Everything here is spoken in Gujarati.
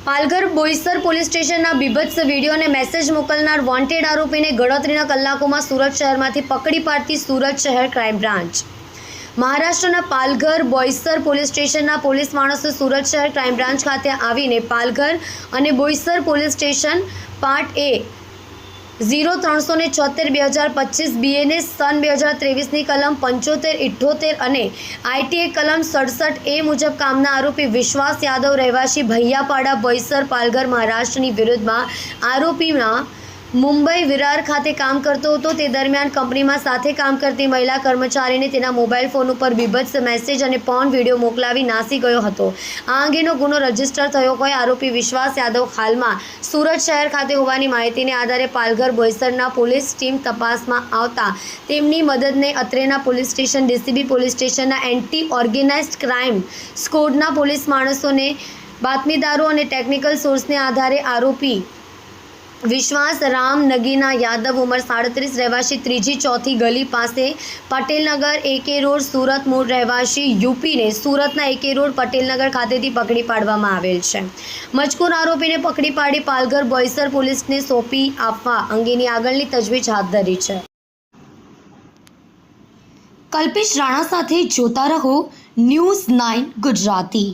પાલઘર બોઈસર પોલીસ સ્ટેશનના બીભત્સ વીડિયો અને મેસેજ મોકલનાર વોન્ટેડ આરોપીને ગણતરીના કલાકોમાં સુરત શહેરમાંથી પકડી પાડતી સુરત શહેર ક્રાઇમ બ્રાન્ચ મહારાષ્ટ્રના પાલઘર બોઈસર પોલીસ સ્ટેશનના પોલીસ માણસો સુરત શહેર ક્રાઇમ બ્રાન્ચ ખાતે આવીને પાલઘર અને Boisar police station part A zero ત્રણસો ને છોતેર બે હજાર પચીસ બીએને સન, બે હજાર ત્રેવીસની કલમ પંચોતેર, ઇઠ્ઠોતેર અને આઈટીએ કલમ સડસઠ એ મુજબ કામના આરોપી વિશ્વાસ યાદવ રહેવાસી ભૈયાપાડા ભૈસર પાલઘર મહારાષ્ટ્રની વિરુદ્ધમાં આરોપીના મુંબઈ વિરાર ખાતે કામ કરતો હતો. તે દરમિયાન કંપનીમાં સાથે કામ કરતી મહિલા કર્મચારીને તેના મોબાઈલ ફોન ઉપર બીભત્સ મેસેજ અને પોર્ન વીડિયો મોકલાવી નાસી ગયો હતો. આ અંગેનો ગુનો રજિસ્ટર થયો હોય આરોપી વિશ્વાસ યાદવ હાલમાં સુરત શહેર ખાતે હોવાની માહિતીને આધારે પાલઘર બોઈસરના પોલીસ ટીમ તપાસમાં આવતા તેમની મદદને અત્રેના પોલીસ સ્ટેશન, ડીસીબી પોલીસ સ્ટેશનના એન્ટી ઓર્ગેનાઇઝડ ક્રાઇમ સ્કોડના પોલીસ માણસોને બાતમીદારો અને ટેકનિકલ સોર્સને આધારે આરોપી વિશ્વાસ રામ નગીના યાદવ ઉંમર સાડત્રીસ રહેવાસી ત્રીજી ચોથી ગલી પાસે પટેલનગર એકે રોડ સુરત મૂળ રહેવાસી યુપીને સુરતના એકે રોડ પટેલનગર ખાતેથી પકડી પાડવામાં આવેલ છે. મજકૂર આરોપીને પકડી પાડી પાલઘર બોઈસર પોલીસને સોંપી આપવા અંગેની આગળની તજવીજ હાથ ધરી છે. કલ્પેશ રાણા સાથે જોતા રહો ન્યૂઝ નાઇન ગુજરાતી.